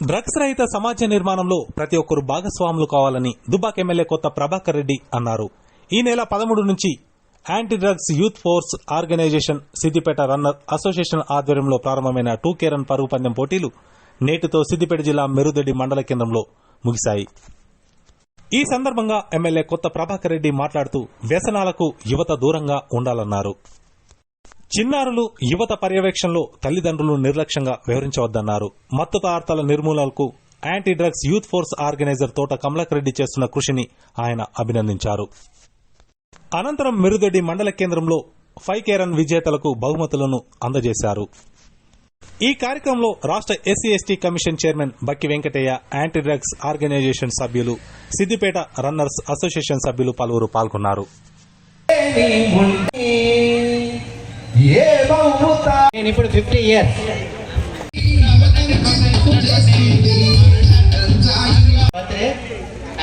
Drugs రహిత సమాజ నిర్మాణంలో ప్రతి ఒక్కరు భాగస్వాములు కావాలని దుబాక్ ఎమ్మెల్యే కొత్త ప్రభాకర్ రెడ్డి అన్నారు. ఈ నెల పదమూడు నుంచి anti drugs youth force organisation Siddipet runner association ఆధ్వర్యంలో ప్రారంభమైన టూ కేరన్ పరుగు పందెం పోటీలు నేటితో సిద్దిపేట జిల్లా మెరుదొడ్డి మండల కేంద్రంలో ముగిశాయి. ఈ సందర్భంగా ఎమ్మెల్యే కొత్త ప్రభాకర్ రెడ్డి మాట్లాడుతూ వ్యసనాలకు యువత దూరంగా ఉండాలన్నారు. చిన్నారులు యువత పర్యవేక్షణలో తల్లిదండ్రులు నిర్లక్ష్యంగా వ్యవహరించవద్దన్నారు. మత్తు పదార్థాల నిర్మూలనకు anti drugs youth force organiser Thota Kamalakar Reddy చేస్తున్న కృషిని ఆయన అభినందించారు. అనంతరం మిరుదొడ్డి మండల కేంద్రంలో ఫైవ్ కేరన్ విజేతలకు బహుమతులను అందజేశారు. ఈ కార్యక్రమంలో రాష్ట్ర SC ST commission chairman Bakki Venkataiah anti drugs organisation సభ్యులు సిద్దిపేట రన్నర్స్ అసోసియేషన్ సభ్యులు పలువురు పాల్గొన్నారు. నేను ఇప్పుడు ఫిఫ్టీ ఇయర్స్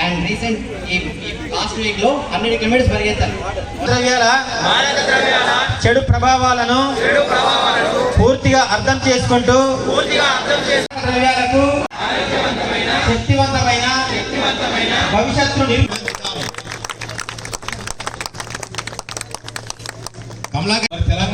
అండ్ రీసెంట్ ఈ లాస్ట్ వీక్లో హండ్రెడ్ కిలోమీటర్స్ పరిగెత్తాను. ద్రవ్యాల చెడు ప్రభావాలను పూర్తిగా అర్థం చేసుకుంటూ ద్రవ్యాలకు శక్తివంతమైన భవిష్యత్తును మరి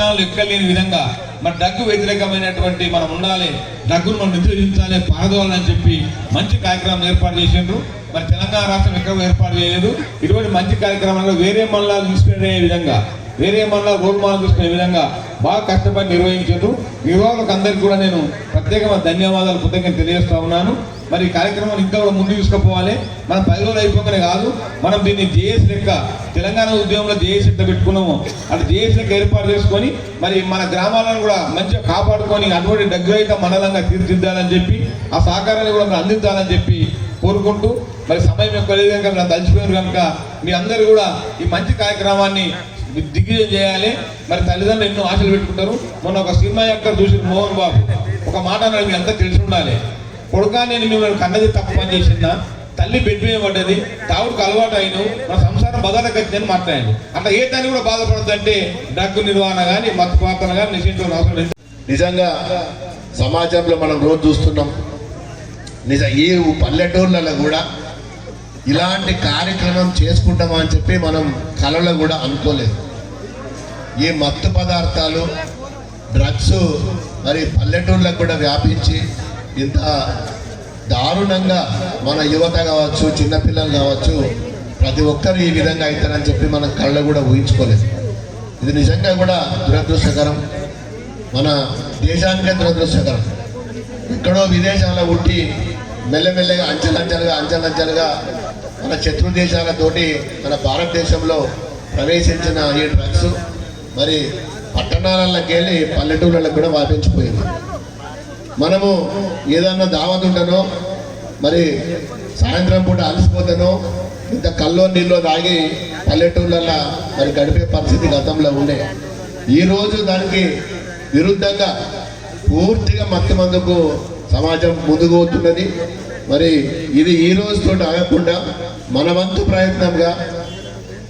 తెలంగాణలో ఎక్కలేని విధంగా మరి డగ్గు వ్యతిరేకమైనటువంటి మనం ఉండాలి డగ్గును మనం నిర్దేశించాలి పారదోలని చెప్పి మంచి కార్యక్రమం ఏర్పాటు చేసిండ్రు. మరి తెలంగాణ రాష్ట్రం ఎక్కడ ఏర్పాటు చేయలేదు. ఇటువంటి మంచి కార్యక్రమాలు వేరే మండలాలు ఇన్స్పైర్ అయ్యే విధంగా వేరే మండలాలు రోల్ మోడల్ తీసుకునే విధంగా బాగా కష్టపడి నిర్వహించారు నిర్వాహకులకు అందరికీ కూడా నేను ప్రత్యేకమైన ధన్యవాదాలు కృతజ్ఞత తెలియజేస్తా ఉన్నాను. మరి ఈ కార్యక్రమాన్ని ఇంకా కూడా ముందు తీసుకుపోవాలి. మనం పది రోజులు అయిపోకనే కాదు మనం దీన్ని జేఎస్ లెక్క తెలంగాణ ఉద్యమంలో జేఎస్ ఎట్లా పెట్టుకున్నాము. అటు జేఎస్ లెక్క ఏర్పాటు చేసుకొని మరి మన గ్రామాలను కూడా మంచిగా కాపాడుకొని అటువంటి దగ్గరైతే మండలంగా తీర్చిదిద్దాలని చెప్పి ఆ సహకారాన్ని కూడా మనం అందించాలని చెప్పి కోరుకుంటూ మరి సమయం ఎక్కువ లేదు కనుక మీరు కనుక మీ అందరూ కూడా ఈ మంచి కార్యక్రమాన్ని దిగ్విజయం చేయాలి. మరి తల్లిదండ్రులు ఎన్నో ఆశలు పెట్టుకుంటారు. మొన్న ఒక సినిమా యొక్క చూసిన మోహన్ బాబు. ఒక మాట అన్నాడు మీ అంతా తెలిసి ఉండాలి. కొడుక నేను మిమ్మల్ని కన్నది తప్ప పని చేసిందా? తల్లి బెడ్ మీద పడ్డది. తావుడికి అలవాటు అయిన మన సంసారం బదాలకు వచ్చిందని మాట్లాడండి అట్లా ఏ దాన్ని కూడా బాధపడద్దంటే డగ్గు నిర్వహణ కానీ మత్తు పాత్రలు కానీ నిషేధం అవసరం నిజంగా సమాజంలో మనం రోజు చూస్తున్నాం. నిజ ఏ పల్లెటూర్లలో కూడా ఇలాంటి కార్యక్రమం చేసుకుంటామని చెప్పి మనం కళలో కూడా అనుకోలేదు. ఈ మత్తు పదార్థాలు డ్రగ్స్ మరి పల్లెటూర్లకు కూడా వ్యాపించి ఇంత దారుణంగా మన యువత కావచ్చు చిన్నపిల్లలు కావచ్చు ప్రతి ఒక్కరు ఈ విధంగా అవుతారని చెప్పి మనం కళ్ళు కూడా ఊహించుకోలేదు. ఇది నిజంగా కూడా దురదృష్టకరం. మన దేశానికే దురదృష్టకరం. ఎక్కడో విదేశాల్లో ఉట్టి మెల్లమెల్లగా అంచెలంచెలుగా అంచెలంచెలుగా మన శత్రు దేశాలతోటి మన భారతదేశంలో ప్రవేశించిన ఈ డ్రగ్స్ మరి పట్టణాలకి వెళ్ళి పల్లెటూళ్ళకి కూడా వ్యాపించిపోయింది. మనము ఏదన్నా దావతుంటనో మరి సాయంత్రం పూట అలసిపోతానో ఇంత కల్లో నీళ్ళు తాగి పల్లెటూళ్ళల్లో మరి గడిపే పరిస్థితి గతంలో ఉండే. ఈరోజు దానికి విరుద్ధంగా పూర్తిగా మత్తు మందుకు సమాజం ముందుకు పోతున్నది. మరి ఇది ఈ రోజుతో ఆగకుండా మన వంతు ప్రయత్నంగా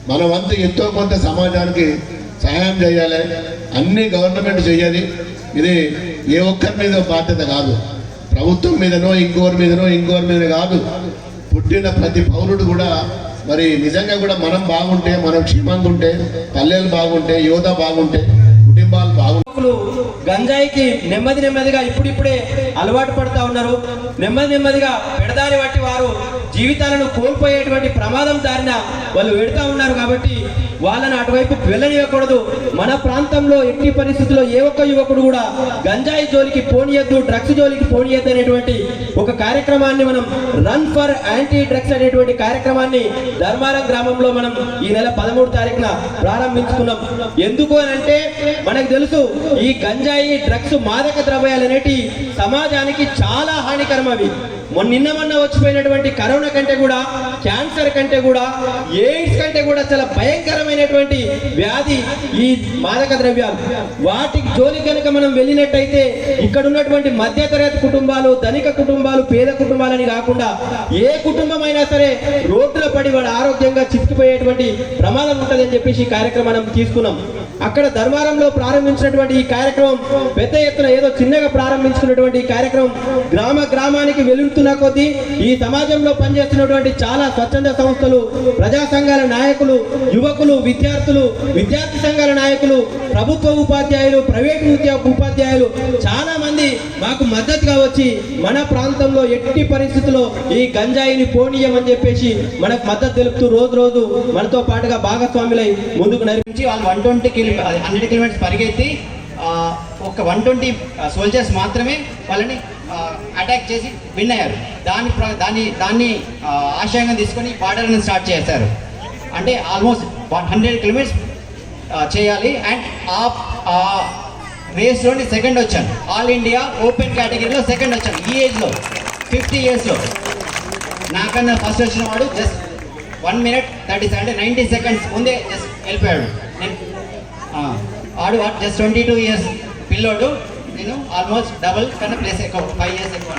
మన వంతు ఎంతో కొంత సమాజానికి సహాయం చేయాలి. అన్ని గవర్నమెంట్ చేయాలి ఇది ఏ ఒక్కరి మీద బాధ్యత కాదు. ప్రభుత్వం మీదనో ఇంకోరి మీదనో ఇంకోరి మీద కాదు. పుట్టిన ప్రతి పౌరుడు కూడా మరి నిజంగా కూడా మనం బాగుంటే మనం క్షేమంగా ఉంటే పల్లెలు బాగుంటే యువత బాగుంటే గంజాయికి నెమ్మది నెమ్మదిగా ఇప్పుడిప్పుడే అలవాటు పడుతూ ఉన్నారు. నెమ్మది నెమ్మదిగా పెడదారి వంటి వారు జీవితాలను కోల్పోయేటువంటి ప్రమాదం దారిన వాళ్ళు వెడుతూ ఉన్నారు కాబట్టి వాళ్ళని అటువైపు వెళ్ళనివ్వకూడదు మన ప్రాంతంలో ఎట్టి పరిస్థితుల్లో ఏ ఒక్క యువకుడు కూడా గంజాయి జోలికి పోనీయద్దు డ్రగ్స్ జోలికి పోనీయద్దు అనేటువంటి ఒక కార్యక్రమాన్ని మనం రన్ ఫర్ యాంటీ డ్రగ్స్ అనేటువంటి కార్యక్రమాన్ని ధర్మారం గ్రామంలో మనం ఈ నెల పదమూడు తారీఖున ప్రారంభించుకున్నాం. ఎందుకు అని అంటే మనకు తెలుసు ఈ గంజాయి డ్రగ్స్ మాదక ద్రవ్యాలు అనేటి సమాజానికి చాలా హానికరం అవి మొన్న నిన్న మొన్న వచ్చిపోయినటువంటి కరోనా కంటే కూడా క్యాన్సర్ కంటే కూడా ఎయిడ్స్ కంటే కూడా చాలా భయంకరమైనటువంటి వ్యాధి ఈ మాదక ద్రవ్యాలు. వాటికి జోలి కనుక మనం వెళ్ళినట్టయితే ఇక్కడ ఉన్నటువంటి మధ్యతరగతి కుటుంబాలు ధనిక కుటుంబాలు పేద కుటుంబాలని కాకుండా ఏ కుటుంబం అయినా సరే రోడ్ల పడి వాడు ఆరోగ్యంగా చిక్కిపోయేటువంటి ప్రమాదం ఉంటుందని చెప్పేసి కార్యక్రమం మనం తీసుకున్నాం. అక్కడ ధర్మారంలో ప్రారంభించినటువంటి ఈ కార్యక్రమం పెద్ద ఎత్తున ఏదో చిన్నగా ప్రారంభించుకున్నటువంటి ఈ కార్యక్రమం గ్రామ గ్రామానికి వెలుగుతున్న కొద్దీ ఈ సమాజంలో పనిచేస్తున్నటువంటి చాలా స్వచ్ఛంద సంస్థలు ప్రజా సంఘాల నాయకులు యువకులు విద్యార్థులు విద్యార్థి సంఘాల నాయకులు ప్రభుత్వ ఉపాధ్యాయులు ప్రైవేటు ఉద్యోగ ఉపాధ్యాయులు చాలా మంది మాకు మద్దతుగా వచ్చి మన ప్రాంతంలో ఎట్టి పరిస్థితుల్లో ఈ గంజాయిని పోనీయమని చెప్పేసి మనకు మద్దతు తెలుపుతూ రోజు రోజు మనతో పాటుగా భాగస్వాములై ముందుకు నడిపించి వాళ్ళు one twenty kilo hundred kilometres పరిగెత్తి ఒక వన్ ట్వంటీ సోల్జర్స్ మాత్రమే వాళ్ళని అటాక్ చేసి విన్ అయ్యారు. దాని దాన్ని దాన్ని ఆశయంగా తీసుకొని బార్డర్ని స్టార్ట్ చేశారు. అంటే ఆల్మోస్ట్ వన్ హండ్రెడ్ కిలోమీటర్స్ చేయాలి అండ్ ఆ రేస్లోని సెకండ్ వచ్చాను. ఆల్ ఇండియా ఓపెన్ కేటగిరీలో సెకండ్ వచ్చాను. ఈ ఏజ్లో ఫిఫ్టీ ఇయర్స్లో నాకన్నా ఫస్ట్ వచ్చిన వాడు జస్ట్ వన్ మినిట్ థర్టీ అంటే నైంటీ సెకండ్స్ ముందే జస్ట్ వెళ్ళిపోయాడు. నేను ఆడు జస్ట్ ట్వంటీ టూ ఇయర్స్ పిల్లోడు. నేను ఆల్మోస్ట్ డబుల్ కన్నా ప్లేస్ ఎక్కువ ఫైవ్ ఇయర్స్ ఎక్కువ.